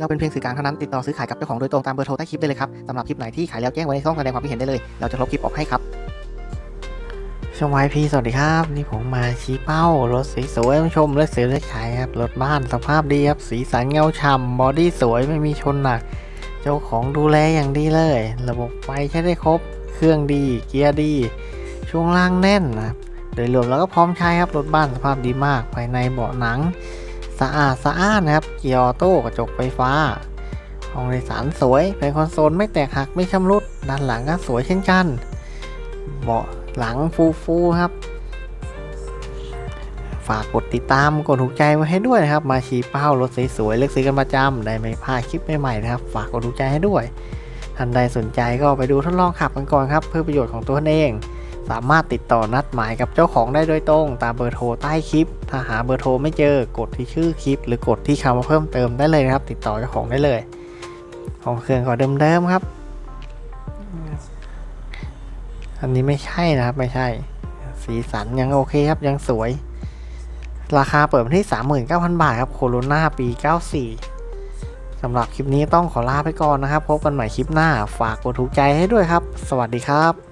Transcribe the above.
เราเป็นเพียงสื่อกลางเท่านั้นติดต่อซื้อขายกับเจ้าของโดยตรงตามเบอร์โทรใต้คลิปได้เลยครับสำหรับคลิปไหนที่ขายแล้วแจ้งไว้ในช่องแสดงความคิดเห็นได้เลย เราจะลบคลิปออกให้ครับช่องไวพีสวัสดีครับ นี่ผมมาชี้เป้า รถสวยๆมาชมและซื้อและขายครับ รถบ้านสภาพดีครับ สีสันเงาฉ่ำบอดี้สวยไม่มีชนหนัก เจ้าของดูแลอย่างดีเลย ระบบไฟใช้ได้ครบ เครื่องดี เกียร์ดี ช่วงล่างแน่นนะครับโดยรวมแล้วก็พร้อมใช้ครับ รถบ้านสภาพดีมาก ภายในเบาะหนัง สะอาดสะอ้านนะครับ เกียร์ออโต้กระจกไฟฟ้า ห้องโดยสารสวยเป็นคอนโซลไม่แตกหักไม่ชำรุด ด้านหลังก็สวยเช่นกัน เบาะหลังฟูฟูๆครับ ฝากกดติดตามกดถูกใจไว้ให้ด้วยนะครับ มาชี้เป้ารถสวยๆเลือกซื้อกันประจำได้ไม่พลาดคลิปใหม่ๆนะครับ ฝากกดถูกใจให้ด้วยท่านใดสนใจก็ไปดูทดลองขับกันก่อนครับ เพื่อประโยชน์ของตัวท่านเอง สามารถติดต่อนัดหมายกับเจ้าของได้โดยตรงตามเบอร์โทรใต้คลิป ถ้าหาเบอร์โทรไม่เจอกดที่ชื่อคลิป หรือกดที่คำว่าเพิ่มเติมได้เลยนะครับ ติดต่อเจ้าของได้เลย ของเครื่องก็เดิมๆครับ อันนี้ไม่ใช่นะครับไม่ใช่ สีสันยังโอเคครับยังสวย ราคาเปิดมาที่ 39,000 บาทครับโคโรนาปี 94สำหรับคลิปนี้ต้องขอลาไปก่อนนะครับ พบกันใหม่คลิปหน้า ฝากกดถูกใจให้ด้วยครับ สวัสดีครับ